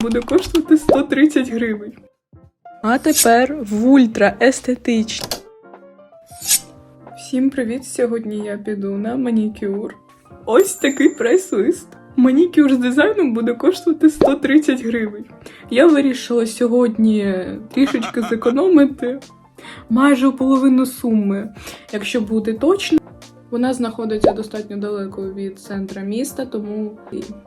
буде коштувати 130 гривень. А тепер в ультра естетичні. Всім привіт! Сьогодні я піду на манікюр. Ось такий прайс-лист. Манікюр з дизайном буде коштувати 130 гривень. Я вирішила сьогодні трішечки зекономити майже половину суми, якщо бути точно. Вона знаходиться достатньо далеко від центра міста, тому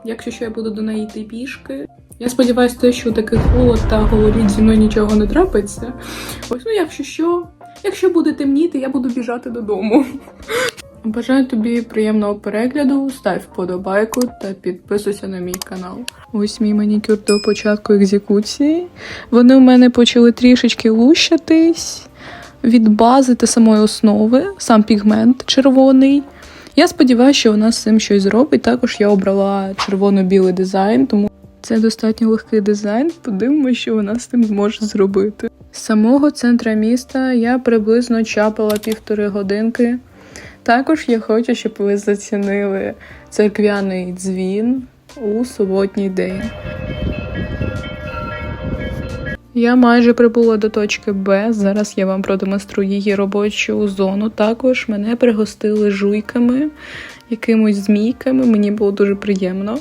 якщо що я буду до неї йти пішки. Я сподіваюся, що такий холод та гололід зі мною нічого не трапиться. Ось, ну якщо що, якщо буде темніти, я буду біжати додому. Бажаю тобі приємного перегляду, став вподобайку та підписуйся на мій канал. Ось мій манікюр до початку екзекуції. Вони у мене почали трішечки лущатись від бази та самої основи, сам пігмент червоний. Я сподіваюся, що вона з цим щось зробить. Також я обрала червоно-білий дизайн, тому це достатньо легкий дизайн. Подивимося, що вона з цим зможе зробити. З самого центра міста я приблизно чапала півтори годинки. Також я хочу, щоб ви зацінили церквяний дзвін у суботній день. Я майже прибула до точки Б. Зараз я вам продемонструю її робочу зону. Також мене пригостили жуйками, якимось змійками. Мені було дуже приємно.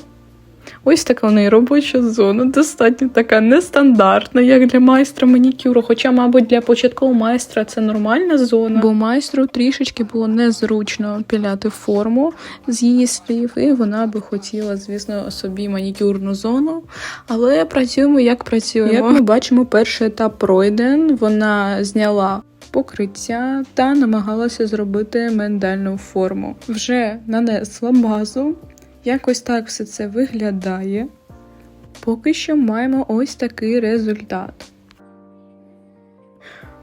Ось така у неї робоча зона, достатньо така нестандартна, як для майстра манікюру. Хоча, мабуть, для початкового майстра це нормальна зона, бо майстру трішечки було незручно піляти форму з її слів, і вона би хотіла, звісно, собі манікюрну зону. Але працюємо як працюємо. Як ми бачимо, перший етап пройден. Вона зняла. Покриття та намагалася зробити мендальну форму. Вже нанесла базу, Якось так все це виглядає. Поки що маємо ось такий результат.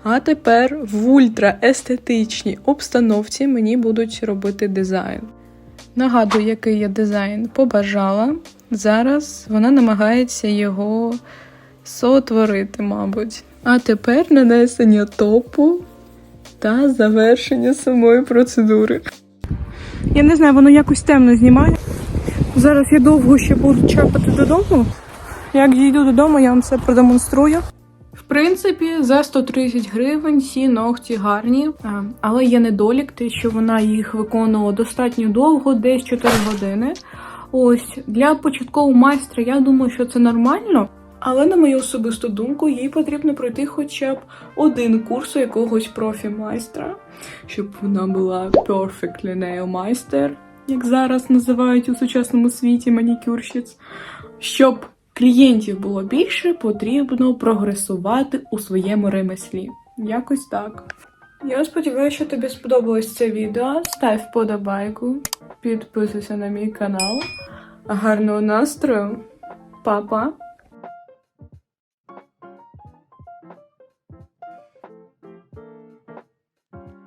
А тепер в ультраестетичній обстановці мені будуть робити дизайн. Нагадую, який я дизайн побажала. Зараз вона намагається його сотворити, мабуть. А тепер нанесення топу та завершення самої процедури. Я не знаю, воно якось темно знімає. Зараз я довго ще буду чекати додому. Як дійду додому, я вам все продемонструю. В принципі, за 130 гривень ці ногті гарні, але є недолік, те, що вона їх виконувала достатньо довго, десь 4 години. Ось для початкового майстра я думаю, що це нормально. Але на мою особисту думку, їй потрібно пройти хоча б один курс у якогось профі-майстра, щоб вона була perfectly nail майстер, як зараз називають у сучасному світі манікюрщиць. Щоб клієнтів було більше, потрібно прогресувати у своєму ремеслі. Якось так. Я сподіваюся, що тобі сподобалось це відео. Став вподобайку, підписуйся на мій канал. Гарного настрою, Па-па!